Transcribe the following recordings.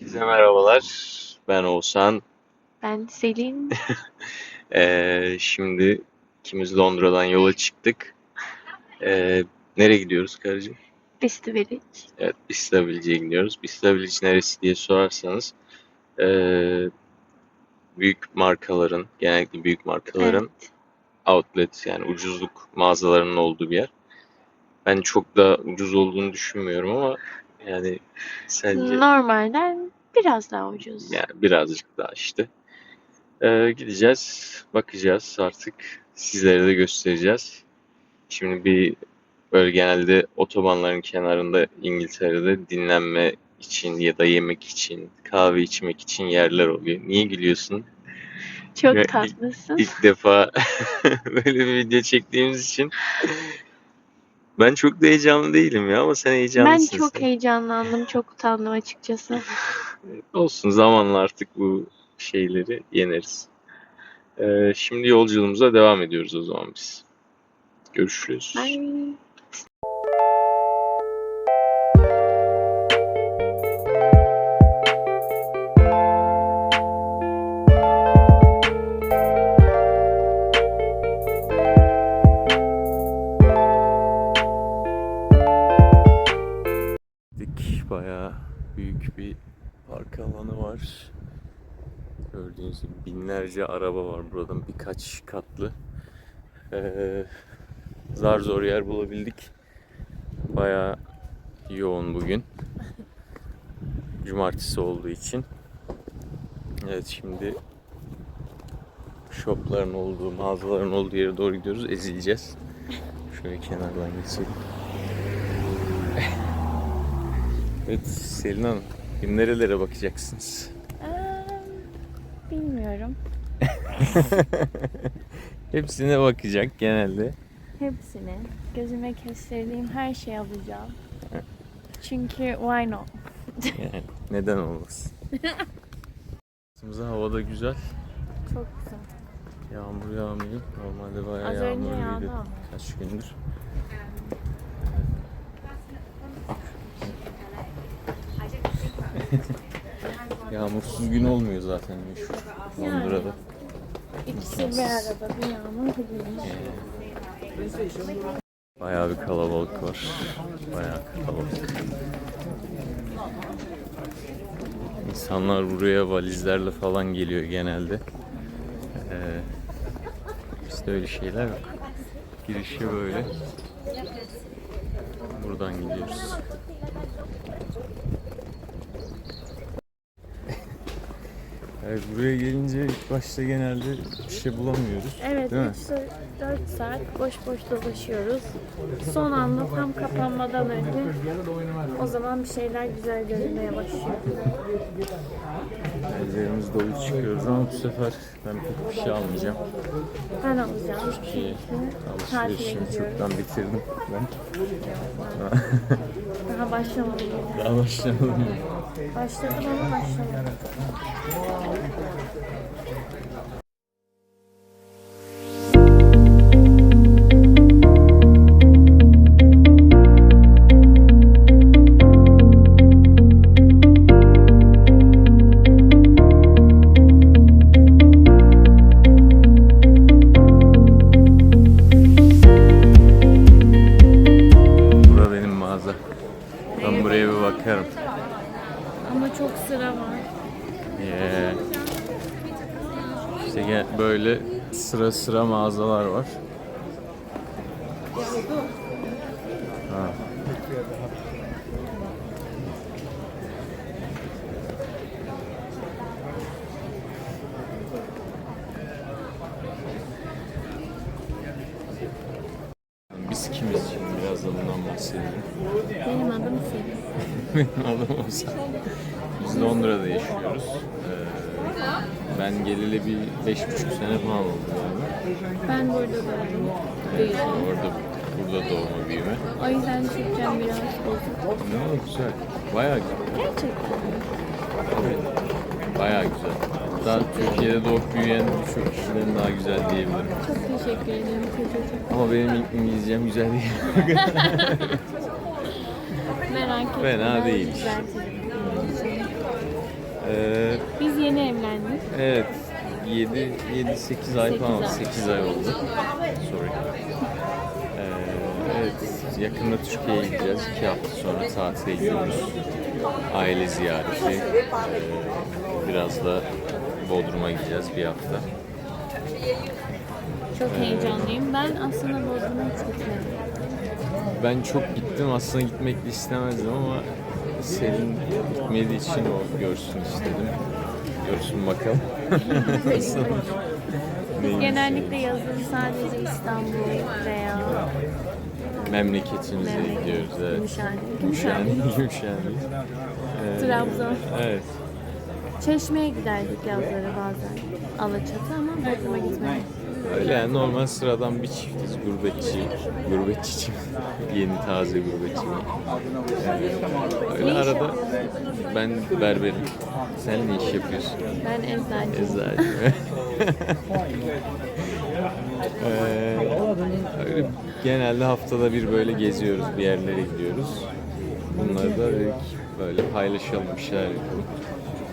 Herkese merhabalar. Ben Oğuzhan. Ben Selin. Ee, şimdi ikimiz Londra'dan yola çıktık. Ee, nereye gidiyoruz karıcığım? Best Village. Evet, Bicester Village'e gidiyoruz. Bicester Village neresi diye sorarsanız ee, büyük markaların, genellikle büyük markaların Evet. outlet yani ucuzluk mağazalarının olduğu bir yer. Ben çok da ucuz olduğunu düşünmüyorum ama yani sence Normalden biraz daha ucuz. yani birazcık daha işte. Ee, gideceğiz, bakacağız artık. Sizlere de göstereceğiz. Şimdi bir böyle genelde otobanların kenarında İngiltere'de dinlenme için ya da yemek için, kahve içmek için yerler oluyor. Niye gülüyorsun? Çok Ve ilk- tatlısın. İlk defa böyle bir video çektiğimiz için ben çok da heyecanlı değilim ya ama sen Ben heyecanlısın. çok sen. heyecanlandım. Çok utandım açıkçası. Olsun zamanla artık bu şeyleri yeneriz. Ee, şimdi yolculuğumuza devam ediyoruz o zaman biz. Görüşürüz. Bye. Bayağı büyük bir park alanı var. Gördüğünüz gibi binlerce araba var buradan birkaç katlı. Ee, zar zor yer bulabildik. Bayağı yoğun bugün. Cumartesi olduğu için. Evet şimdi shopların olduğu, mağazaların olduğu yere doğru gidiyoruz. Ezileceğiz. Şöyle kenardan geçelim. Evet Selin Hanım, şimdi nerelere bakacaksınız? Ee, bilmiyorum. Hepsine bakacak genelde. Hepsini. Gözüme kestirdiğim her şeyi alacağım. Çünkü why not? Yani neden olmasın? Aslında havada güzel. Çok güzel. Yağmur yağmıyor. Normalde bayağı Az önce yağmur yağdı yağdı. ama. Kaç gündür. Yağmursuz gün olmuyor zaten meşhur Londra'da. İkisi bir arada. Bir yağmur bir. Bayağı bir kalabalık var. Bayağı kalabalık. İnsanlar buraya valizlerle falan geliyor genelde. Ee, bizde öyle şeyler yok. Girişi böyle. Buradan gidiyoruz. Evet buraya gelince ilk başta genelde bir şey bulamıyoruz. Evet, Değil mi? 4 saat boş boş dolaşıyoruz. Son anda tam kapanmadan önce o zaman bir şeyler güzel görünmeye başlıyor. Ellerimiz dolu çıkıyoruz ama bu sefer ben pek bir şey almayacağım. Ben alacağım. Çünkü tatile Alışverişimi gidiyoruz. çoktan bitirdim ben. Daha başlamadım. Daha başlamadım. mı? Başladım sıra var. Yeah. İşte gel- böyle sıra sıra mağazalar var. Ha. Biz kimiz şimdi biraz da bundan bahsedelim. Benim adım Selin. Adım Ozan. Biz Londra'da yaşıyoruz. Ee, ben geleli bir beş buçuk sene falan oldu galiba. Ben burada doğdum. Büyüdüm. Orada burada doğma büyüme. O yüzden Türkçem biraz bozuk. Ne güzel. Bayağı güzel. Gerçekten. Evet. Bayağı güzel. Hatta Türkiye'de doğup büyüyen birçok kişilerin daha güzel diyebilirim. Çok teşekkür ederim. Ama benim İngilizcem güzel değil. Merak etme. Fena değil. düzeltirim. Yeni evlendik. Evet. 7 7 8 ay falan ay. 8 ay oldu. Sorry. Ee, evet, yakında Türkiye'ye gideceğiz. 2 hafta sonra tatile gidiyoruz. Aile ziyareti. Ee, biraz da Bodrum'a gideceğiz bir hafta. Çok heyecanlıyım. Ben aslında Bodrum'a hiç gitmedim. Ben çok gittim aslında gitmek de istemezdim ama Selin gitmediği için o görsün istedim. Görsün bakalım. Neymiş Genellikle yazın sadece İstanbul veya Memleketimize Memleket, gidiyoruz. Evet. Gümüşhane. Gümüşhane. Gümüşhane. Ee, Trabzon. Evet. Çeşme'ye giderdik yazları bazen. Alaçatı ama Bodrum'a gitmedik. Öyle yani normal sıradan bir çiftiz. Gurbetçi. Gurbetçi Yeni taze gurbetçi. Ee, öyle arada ben berberim. Sen ne iş yapıyorsun? Ben eczacıyım. Eczacı. Ee, öyle genelde haftada bir böyle geziyoruz, bir yerlere gidiyoruz. Bunları da dedik böyle paylaşalım, bir şeyler yapalım.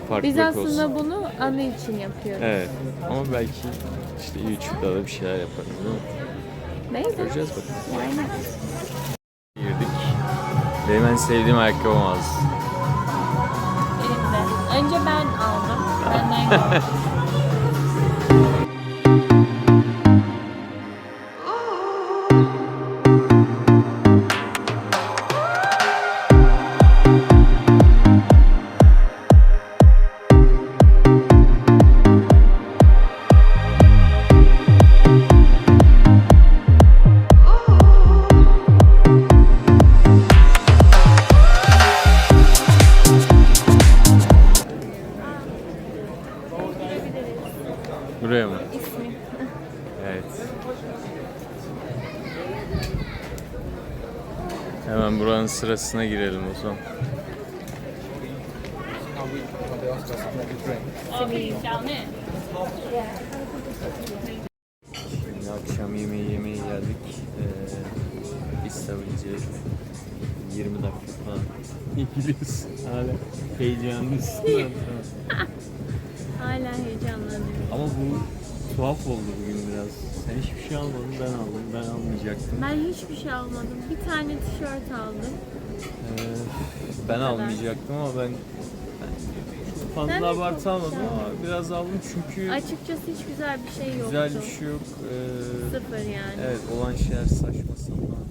Farklılık Biz aslında olsun. bunu anı için yapıyoruz. Evet ama belki işte YouTube'da da bir şeyler yaparız değil mi? Neyse. Göreceğiz bakalım. Aynen. Girdik. Benim en sevdiğim ayakkabı mağazası. Elimde. Önce ben aldım. Benden geldi. Hemen buranın sırasına girelim o zaman. Şimdi akşam yemeği yemeye geldik. Ee, tabii 20 dakika falan gidiyoruz. Hala heyecanlısın. Hala heyecanlanıyorum. Ama bu tuhaf oldu bugün biraz. Sen hiçbir şey almadın, ben aldım. Ben almayacaktım. Ben hiçbir şey almadım. Bir tane tişört aldım. Ee, ben almayacaktım ama ben, ben fazla Ben de abartı çok almadım ama biraz aldım çünkü Açıkçası hiç güzel bir şey yoktu. güzel bir şey yok. Ee, Sıfır yani. evet olan şeyler saçma sapan.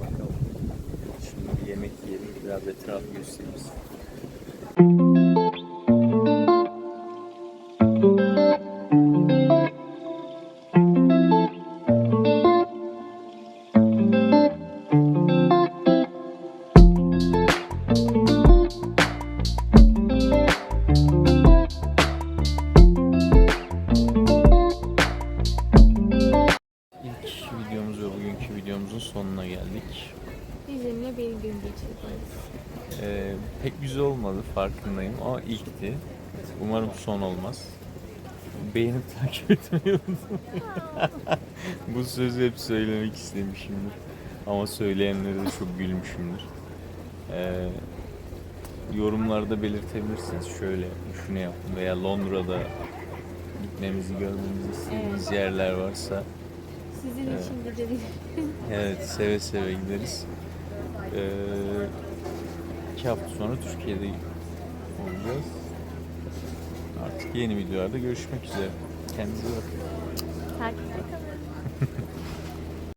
Bakalım. Şimdi bir yemek yiyelim, biraz etrafı göstereyim size. Farkındayım ama ilkti. Umarım son olmaz. Beğenip takip etmeyi unutmayın. Bu sözü hep söylemek istemişimdir. Ama söyleyenlere de çok gülmüşümdür. Ee, yorumlarda belirtebilirsiniz. Şöyle şunu yaptım veya Londra'da gitmemizi görmemizi istediğiniz Evet. yerler varsa Sizin Evet. için gidelim. Evet, seve seve gideriz. Ee, iki hafta sonra Türkiye'de olacağız. Artık yeni videolarda görüşmek üzere. Kendinize iyi bakın. Takipte kalın.